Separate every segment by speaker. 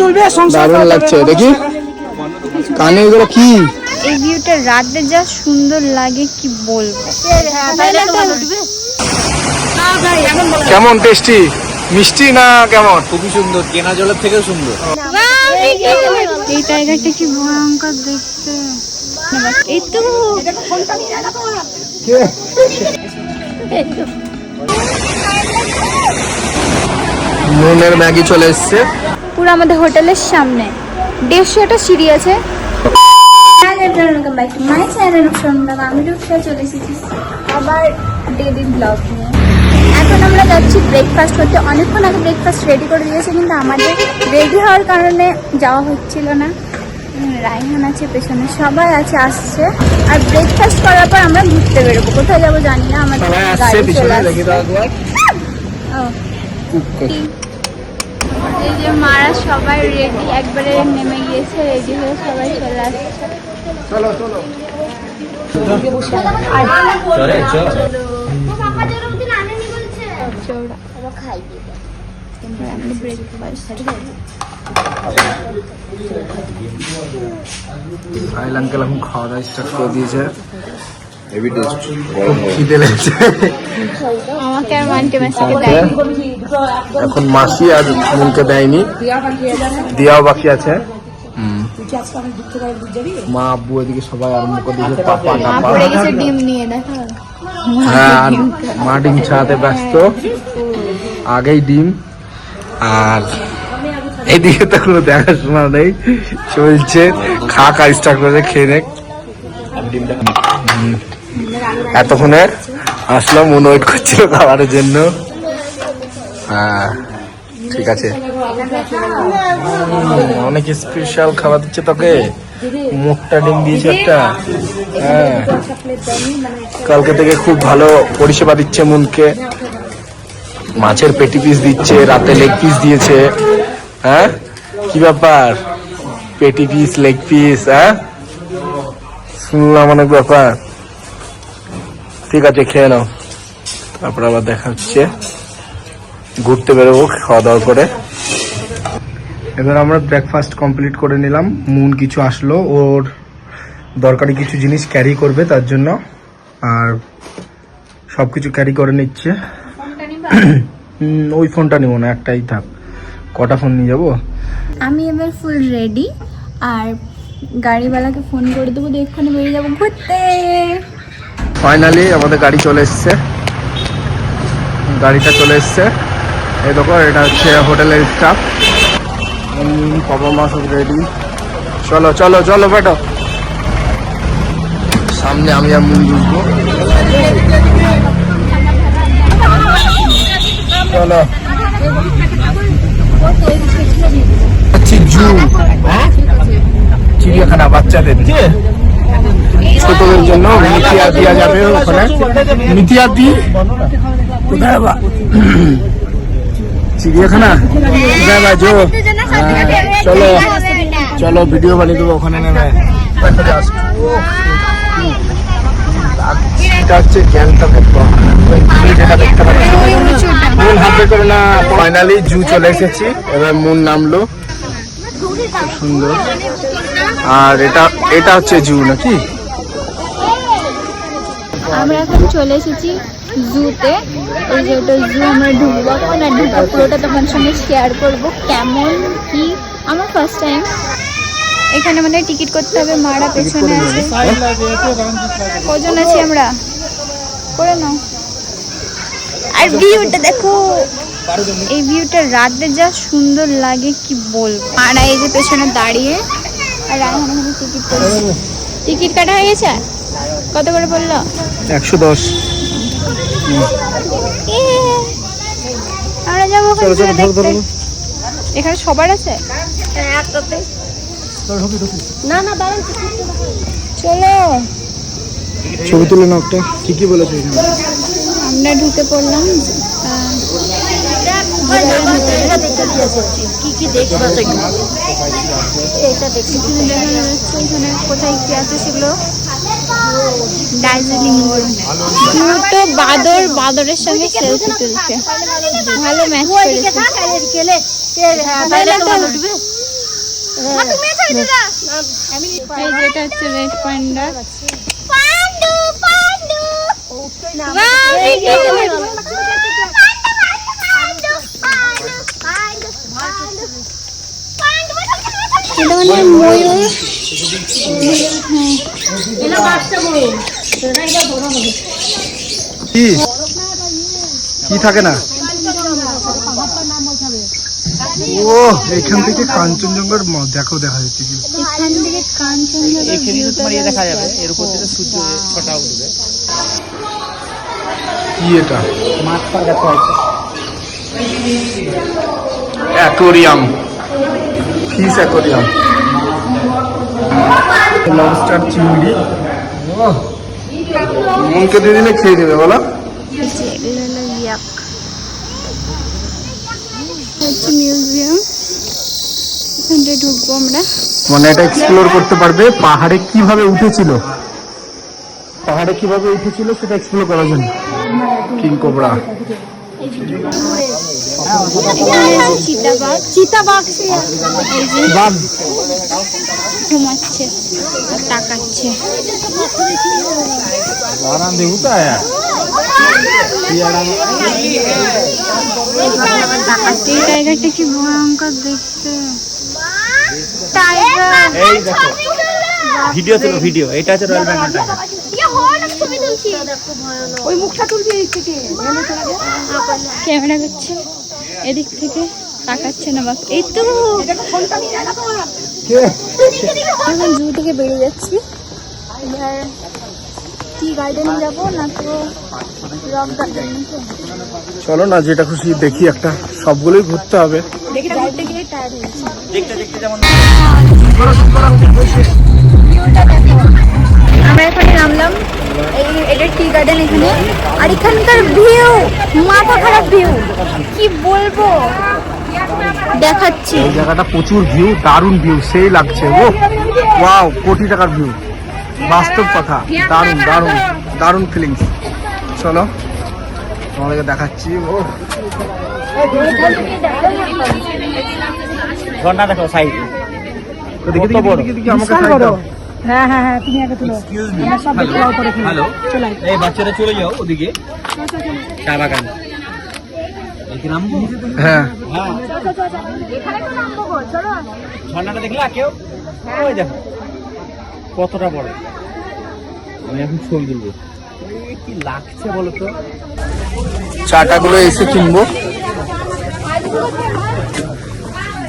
Speaker 1: তুলবে সংসার
Speaker 2: দারুণ লাগছে দেখি। কানে এগুলো কি?
Speaker 3: এই ভিউটা রাতে যা সুন্দর লাগে কি বলব?
Speaker 2: কেমন টেস্টি? মিষ্টি না কেমন?
Speaker 4: খুবই সুন্দর কেনা জলের থেকেও সুন্দর।
Speaker 3: এই টাইগারটা কি ভয়ঙ্কর দেখতে। এই তো।
Speaker 2: নুনের ম্যাগি চলে এসছে।
Speaker 3: পুরো আমাদের হোটেলের সামনে। দেড়শোটা সিঁড়ি আছে। ওয়েলকাম ব্যাক মাই চ্যানেল আমি রূপসা চলে এসেছি আবার ডেলি ব্লগ নিয়ে এখন আমরা যাচ্ছি ব্রেকফাস্ট করতে। অনেকক্ষণ আগে ব্রেকফাস্ট রেডি করে দিয়েছে কিন্তু আমাদের রেডি হওয়ার কারণে যাওয়া হচ্ছিল না। রায়হান আছে পেছনে সবাই আছে আসছে। আর ব্রেকফাস্ট করার পর আমরা ঘুরতে বেরোবো। কোথায় যাব জানি না আমাদের গাড়ি চলে আসছে। ও। এই যে মারা সবাই রেডি একবারে নেমে গিয়েছে রেডি হয়ে সবাই চলে আসছে।
Speaker 2: চলো আঙ্কেল এখন খাওয়া দাওয়া স্টার্ট করে দিয়েছে।
Speaker 3: আমাকে আর মানতে মাসিকে দেয়নি
Speaker 2: এখন মাসি আর মুনকে দেয়নি। দিয়াও বাকি আছে। মা আব্বু এদিকে সবাই আরম্ভ করে দিয়েছে পাপা
Speaker 3: মা
Speaker 2: টাপা
Speaker 3: পড়ে গেছে ডিম নিয়ে দেখো
Speaker 2: হ্যাঁ আর মা ডিম ছাড়াতে ব্যস্ত। আগেই ডিম। আর এদিকে তো কোনো দেখাশোনা নেই। চলছে। খা খা স্টার্ট করে খেয়ে নে হুম। এতক্ষণে আসলাম মন ওয়েট করছিল খাবারের জন্য। হ্যাঁ ঠিক আছে। অনেক স্পেশাল খাবার দিচ্ছে তোকে। মুখটা ডিম দিয়েছে একটা। হ্যাঁ। কালকে থেকে খুব ভালো পরিষেবা দিচ্ছে মনকে। মাছের পেটি পিস দিচ্ছে, রাতে লেগ পিস দিয়েছে। হ্যাঁ? কি ব্যাপার? পেটি পিস লেগ পিস হ্যাঁ? শুনলাম অনেক ব্যাপার। ঠিক আছে, খেয়ে নাও। তারপর আবার দেখা হচ্ছে। ঘুরতে বেরোবো খাওয়া দাওয়া করে। এবার আমরা ব্রেকফাস্ট কমপ্লিট করে নিলাম। মুন কিছু আসলো ওর দরকারি কিছু জিনিস ক্যারি করবে তার জন্য। আর সব কিছু ক্যারি করে নিচ্ছে। ওই ফোনটা নিব না একটাই থাক। কটা ফোন নিয়ে যাব?
Speaker 3: আমি এবার ফুল রেডি আর গাড়িওয়ালাকে ফোন করে দেবো এক্ষুনি বেরিয়ে যাব ঘুরতে।
Speaker 2: ফাইনালি আমাদের গাড়ি চলে এসছে। গাড়িটা চলে এসছে। এই দেখো, এটা হচ্ছে হোটেলের স্টাফ বাবা মা সব রেডি চলো চলো চলো, বেটো। সামনে আমি আর মুন বুঝব চলো। হচ্ছে চিড়িয়াখানা বাচ্চাদের। ছোটদের জন্য মিথিয়া দেওয়া যাবে ওখানে। মিথিয়া দি? কোথায় চিড়িয়াখানা? কোথায় বা জো হ্যাঁ, চলো। চলো ভিডিও বানিয়ে দেবো ওখানে নেমে হচ্ছে মুন হাত করে না ফাইনালি জু চলে এসেছি। এবার মুন নামলো। সুন্দর। আর এটা এটা হচ্ছে জু নাকি?
Speaker 3: আমরা এখন চলে এসেছি জুতে এই যে ওটা জু আমরা ঢুকবো এখন আর ঢুকে পুরোটা তোমার সঙ্গে শেয়ার করব কেমন কি? আমার ফার্স্ট টাইম এখানে মানে টিকিট করতে হবে মারা পেছনে আছে। কজন আছি আমরা? করে নাও। আর ভিউটা দেখো। এই ভিউটা রাতে যা সুন্দর লাগে কি বলব। মারা এই যে পেছনে দাঁড়িয়ে আর টিকিট টিকিট কাটা হয়ে গেছে? কত করে বলল?
Speaker 2: একশো দশ।
Speaker 3: আমরা যাব ওখানে ঘুরে দেখতে। এখানে সবার আছে? চলো
Speaker 2: ছবি তুলে নাও একটা কি কি বলেছ এখানে?
Speaker 3: আমরা ঢুকে পড়লাম। আহ, এখানে দেখা যাচ্ছে এখানে কোথায় কি আছে সেগুলো। দার্জিলিং তো বাদর বাদরের সঙ্গে সেলফি তুলছে। ভালো ম্যাচ করেছে। এই যে এটা হচ্ছে রেড পান্ডা এটা মানে ময়ূর।
Speaker 2: কি? কি থাকে না? ও এখান থেকে কাঞ্চনজঙ্ঘার দেখো দেখা যাচ্ছে কি।
Speaker 3: থেকে কাঞ্চনজঙ্ঘা ভিউটা দেখা যাবে।
Speaker 4: এর উপর থেকে সূর্য ছটা উঠবে।
Speaker 2: কি এটা?
Speaker 4: মাছ পা আছে
Speaker 2: অ্যাকোরিয়াম। Fish aquarium? লবস্টার চিংড়ি। মনকে দিয়ে দিলে খেয়ে দেবে বলো।
Speaker 3: ইয়াক হচ্ছে মিউজিয়াম এখানটায় ঢুকবো আমরা।
Speaker 2: মানে এটা এক্সপ্লোর করতে পারবে পাহাড়ে কীভাবে উঠেছিল। পাহাড়ে কীভাবে উঠেছিল সেটা এক্সপ্লোর করার জন্য। King cobra.
Speaker 3: চিতাবাঘ। ঘুমাচ্ছে তাকাচ্ছে। এই কি দেখতে।
Speaker 4: ভিডিও ছিল ভিডিও। এটা হচ্ছে ওই মুখটা তুলবি
Speaker 3: ক্যামেরা করছে। এদিক থেকে তাকাচ্ছে না বাঘ এই তো এখন জু থেকে বেরিয়ে যাচ্ছি। এবার টি গার্ডেনে যাব না তো রক গার্ডেনে
Speaker 2: চলো না যেটা খুশি দেখি একটা। সবগুলোই ঘুরতে হবে।
Speaker 3: ঘুরতে
Speaker 4: দেখতে দেখতে যেমন
Speaker 3: আমরা এখানে নামলাম। এই এটা টি গার্ডেন এখানে। আর এখানকার ভিউ ভিউ কি বলব? দেখাচ্ছি।
Speaker 2: এই জায়গাটা প্রচুর ভিউ দারুণ ভিউ সেই লাগছে। ও ওয়াও কোটি টাকার ভিউ বাস্তব কথা দারুণ দারুণ দারুণ ফিলিংস চলো তোমাদেরকে দেখাচ্ছি ও।
Speaker 4: ঝর্ণা দেখো সাইড
Speaker 2: দেখি দেখি দেখি দেখি আমাকে side দাও।
Speaker 4: এক্সকিউজ মি হ্যালো এই বাচ্চারা চলে যাও ওদিকে। চা বাগান।
Speaker 2: হ্যাঁ
Speaker 4: হ্যাঁ। ঝর্ণাটা দেখলা কেউ? ওই দেখো। কতটা বড়? আমি এখন ছবি তুলবো। কি লাগছে বলো তো?
Speaker 2: চাটাগুলো এসে কিনবো।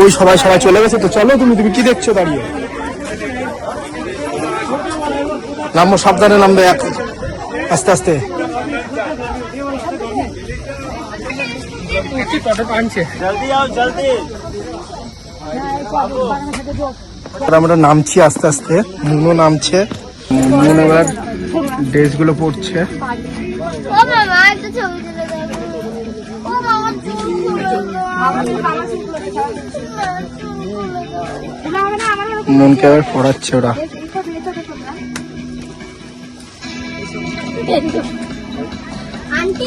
Speaker 2: ওই সবাই সবাই চলে গেছে তো চলো তুমি তুমি কি দেখছ দাঁড়িয়ে? নামবো সাবধানে নামবে এক আস্তে। আস্তে
Speaker 4: জলদি আও জলদি।
Speaker 2: আর আমরা নামছি আস্তে আস্তে মুনো নামছে। মুনো এবার ড্রেসগুলো পড়ছে
Speaker 3: দেবো ও মামা
Speaker 2: মনকে আবার পড়াচ্ছে ওরা।
Speaker 3: আন্টি।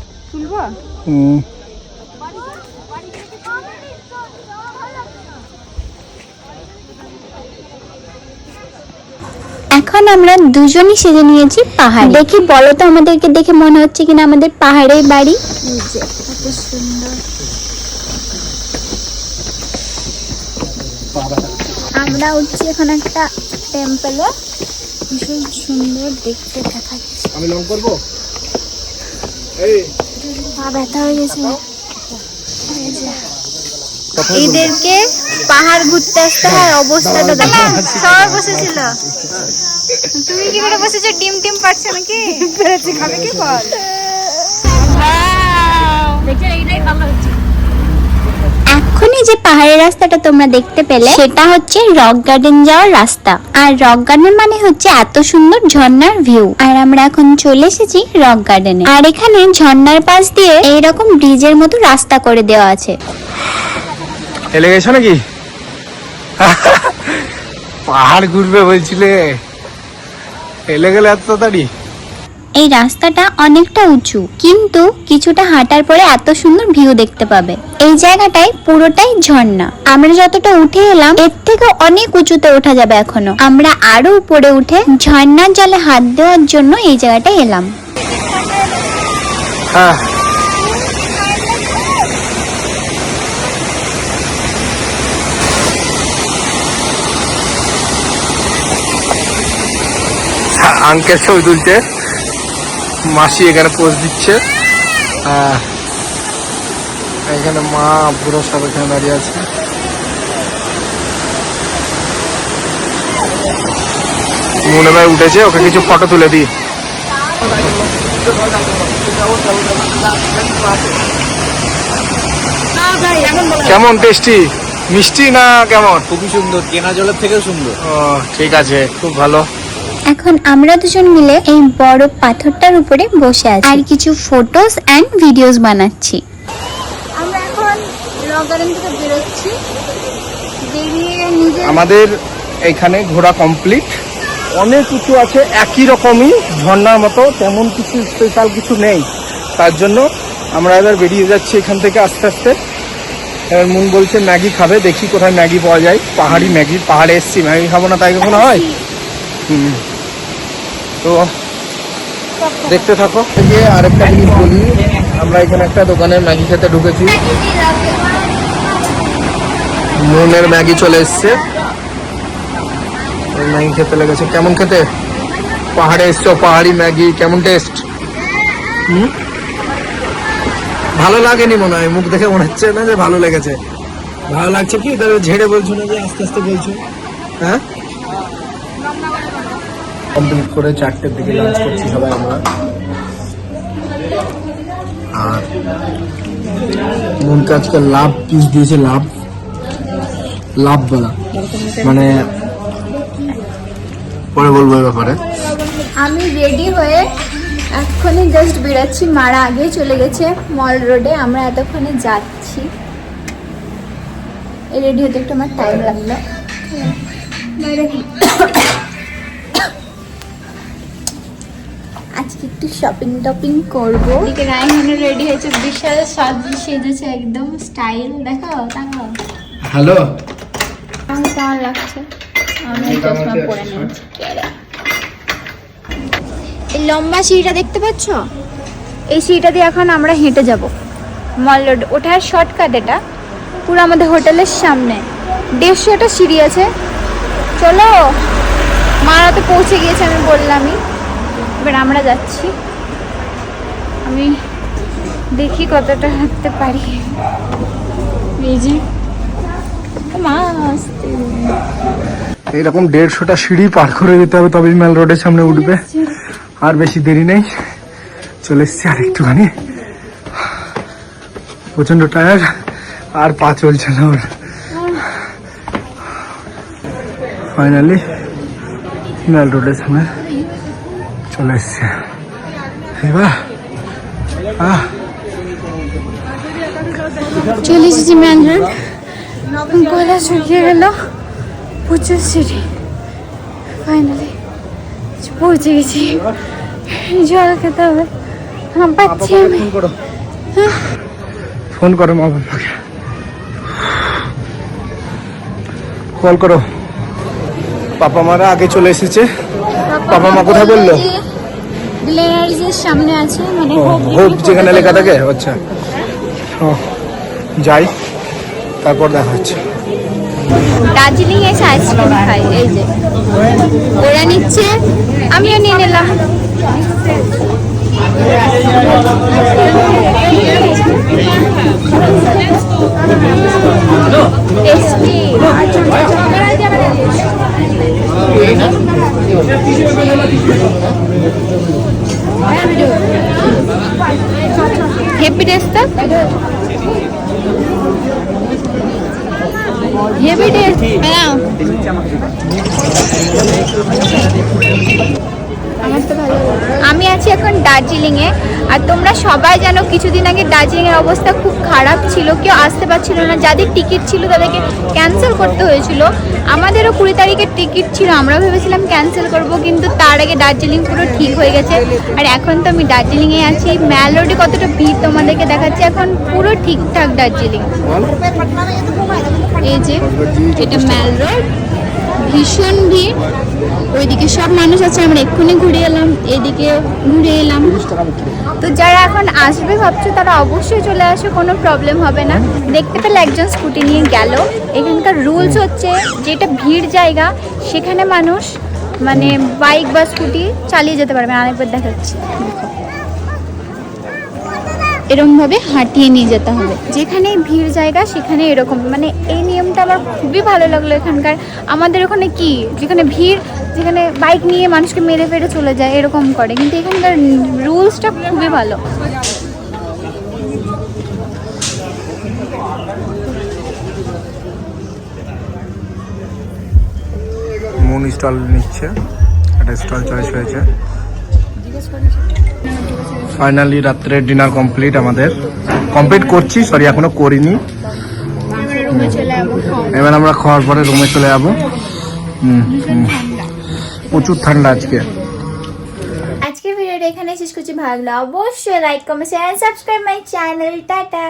Speaker 3: এখন আমরা দুজনই সেজে নিয়েছি পাহাড়। দেখি বলো তো আমাদেরকে দেখে মনে হচ্ছে কিনা আমাদের পাহাড়ের বাড়ি। আমরা উঠছি এখন একটা টেম্পলে ভীষণ সুন্দর দেখতে দেখাচ্ছে।
Speaker 2: আমি লং করব? এই।
Speaker 3: পা ব্যথা হয়ে গেছে। এদেরকে পাহাড় ঘুরতে আসতে হয় অবস্থাটা দেখো। সবাই বসেছিল। তুমি কি করে বসেছো? ডিম টিম পাচ্ছ নাকি? খাবে কি ফল যে পাহাড়ের রাস্তাটা তোমরা দেখতে পেলে, সেটা হচ্ছে রক গার্ডেন যাওয়ার রাস্তা। আর রক গার্ডেন মানে হচ্ছে এত সুন্দর ঝর্ণার ভিউ। আর আমরা এখন চলে এসেছি রক গার্ডেনে। আর এখানে ঝর্ণার পাশ দিয়ে এইরকম ব্রিজের মতো রাস্তা করে দেওয়া আছে।
Speaker 2: এলে গেছো নাকি? পাহাড় ঘুরবে বলছিলে। এলে গেলে এত তাড়াতাড়ি?
Speaker 3: এই রাস্তাটা অনেকটা উঁচু, কিন্তু কিছুটা হাঁটার পরে এত সুন্দর ভিউ দেখতে পাবে। এই জায়গাটায় পুরোটাই ঝর্ণা। আমরা যতটা উঠে এলাম, এর থেকে অনেক উঁচুতে ওঠা যাবে এখনও। আমরা আরও উপরে উঠে ঝর্ণার জলে হাত দেওয়ার জন্য এই জায়গাটায় এলাম।
Speaker 2: হ্যাঁ। আঙ্কেল ছবি তুলছে? মাসি এখানে পোজ দিচ্ছে। এখানে মা বুড়ো সব এখানে দাঁড়িয়ে আছে। মনে ভাই উঠেছে ওকে কিছু ফটো তুলে দিই। কেমন টেস্টি মিষ্টি না কেমন?
Speaker 4: খুবই সুন্দর কেনা জলের থেকেও সুন্দর।
Speaker 2: ও ঠিক আছে খুব ভালো।
Speaker 3: এখন আমরা দুজন মিলে এই বড় পাথরটার উপরে বসে আছি। আর কিছু ফটোস এন্ড ভিডিওস বানাচ্ছি। আমরা এখন রক গার্ডেন থেকে বেরোচ্ছি।
Speaker 2: আমাদের এখানে ঘোরা কমপ্লিট অনেক কিছু আছে একই রকমই ঝর্ণার মতো তেমন কিছু স্পেশাল কিছু নেই। তার জন্য আমরা এবার বেরিয়ে যাচ্ছি এখান থেকে আস্তে আস্তে। এবার মন বলছে ম্যাগি খাবে দেখি কোথায় ম্যাগি পাওয়া যায়। পাহাড়ি ম্যাগি পাহাড়ে এসছি। ম্যাগি খাব না তাই কখনো হয়? হুম। তো দেখতে থাকো। যে আরেকটা জিনিস বলি, আমরা এখানে একটা দোকানে ম্যাগি খেতে ঢুকেছি। মুনের ম্যাগি চলে এসছে। ম্যাগি খেতে লেগেছে। কেমন খেতে? পাহাড়ে এসছো, পাহাড়ি ম্যাগি, কেমন টেস্ট হুম? ভালো লাগেনি মনে হয়, মুখ দেখে মনে হচ্ছে না যে ভালো লেগেছে। ভালো লাগছে কি? তাহলে ঝেড়ে বলছো না যে আস্তে আস্তে বলছো? হ্যাঁ? কমপ্লিট করে চারটের দিকে লাঞ্চ করছি সবাই আমরা। আর মনকে আজকে লাভ পিস দিয়েছে লাভ। লাভ বলা। মানে পরে বলব এ ব্যাপারে।
Speaker 3: আমি রেডি হয়ে এক্ষুনি জাস্ট বেরাচ্ছি মারা আগে চলে গেছে মল রোডে আমরা এতক্ষণে যাচ্ছি। রেডি হতে একটু আমার টাইম লাগল। আজকে একটু শপিং টপিং করব। এদিকে রায়হানও রেডি হয়েছে বিশাল সাজ সেজেছে একদম স্টাইল দেখো তাকাও
Speaker 2: হ্যালো।
Speaker 3: কেমন লাগছে? আমি চশমা পরে নিয়েছি এই লম্বা সিঁড়িটা দেখতে পাচ্ছ? এই সিঁড়িটা দিয়ে এখন আমরা হেঁটে যাব। মল রোড ওঠার শর্টকাট এটা। পুরো আমাদের হোটেলের সামনে। দেড়শোটা সিঁড়ি আছে। চলো মারা তো পৌঁছে গিয়েছে আমি বললামই। এবার আমরা যাচ্ছি। আমি দেখি কতটা হাঁটতে পারি। এই যে মা আসতে
Speaker 2: এইরকম দেড়শোটা সিঁড়ি পার করে যেতে হবে, তবেই মেল রোডের সামনে উঠবে। আর বেশি দেরি নেই। চলে এসছি আর একটুখানি প্রচণ্ড টায়ার্ড আর পা চলছে না ওর। ফাইনালি মেল রোডের সামনে। চলে এসছি। এবার
Speaker 3: চলে এসেছি ম্যানরোড গলা শুকিয়ে গেল প্রচুর সিঁড়ি। ফাইনালি পৌঁছে গেছি। জল খেতে হবে। আমার পাচ্ছি আমি।
Speaker 2: ফোন করো। ফোন করো মা বাবাকে। কল করো। পাপা মারা আগে চলে এসেছে। বাবা মা কোথায় বলল?
Speaker 3: গ্লেনারিজের সামনে আছে মানে হোপ
Speaker 2: হোপ যেখানে লেখা থাকে। আচ্ছা। ও যাই তারপর দেখা হচ্ছে।
Speaker 3: দার্জিলিং এসে আইসক্রিম খাই এই যে। ওরা নিচ্ছে আমিও নিয়ে নিলাম। Tasty happy taste heavy taste now দার্জিলিংয়ে। আর তোমরা সবাই জানো কিছুদিন আগে দার্জিলিংয়ের অবস্থা খুব খারাপ ছিল, কেউ আসতে পারছিল না, যাদের টিকিট ছিল তাদেরকে ক্যান্সেল করতে হয়েছিল। আমাদেরও কুড়ি তারিখের টিকিট ছিল, আমরাও ভেবেছিলাম ক্যান্সেল করব, কিন্তু তার আগে দার্জিলিং পুরো ঠিক হয়ে গেছে। আর এখন তো আমি দার্জিলিংয়ে আছি ম্যাল রোডে কতটা ভিড় তোমাদেরকে দেখাচ্ছি, এখন পুরো ঠিকঠাক দার্জিলিং। এই যে, এটা ম্যাল রোড ভীষণ ভিড়। ওইদিকে সব মানুষ আছে, আমরা এক্ষুনি ঘুরে এলাম, এদিকে ঘুরে এলাম। তো যারা এখন আসবে, ভাবছ তারা অবশ্যই চলে আসে, কোনো প্রবলেম হবে না। দেখতে পেলে একজন স্কুটি নিয়ে গেল। এখানকার রুলস হচ্ছে, যেটা ভিড় জায়গা, সেখানে মানুষ মানে বাইক বা স্কুটি চালিয়ে যেতে পারবে আরেকবার দেখাচ্ছি। এরকম ভাবে হাঁটিয়ে নিয়ে যেতে হবে। যেখানে ভিড় জায়গা সেখানে এরকম। মানে এই নিয়মটা আমার খুবই ভালো লাগল এখানকার। আমাদের ওখানে কি? যেখানে ভিড়, যেখানে বাইক নিয়ে মানুষকে মেরে ফেরে চলে যায়, এরকম করে। কিন্তু এখানকার রুলসটা খুবই ভালো।
Speaker 2: মুন স্টল নিচ্ছে। একটা স্টল চয়েস হয়েছে। ফাইনালি রাত্রে ডিনার কমপ্লিট আমাদের। কমপ্লিট করছি সরি এখনও করিনি। এবার আমরা খাওয়ার পরে রুমে চলে যাব। প্রচুর ঠান্ডা আজকে।
Speaker 3: আজকের ভিডিওটা এখানে শেষ করছি। ভালো লাগল অবশ্যই like comment share subscribe my channel tata.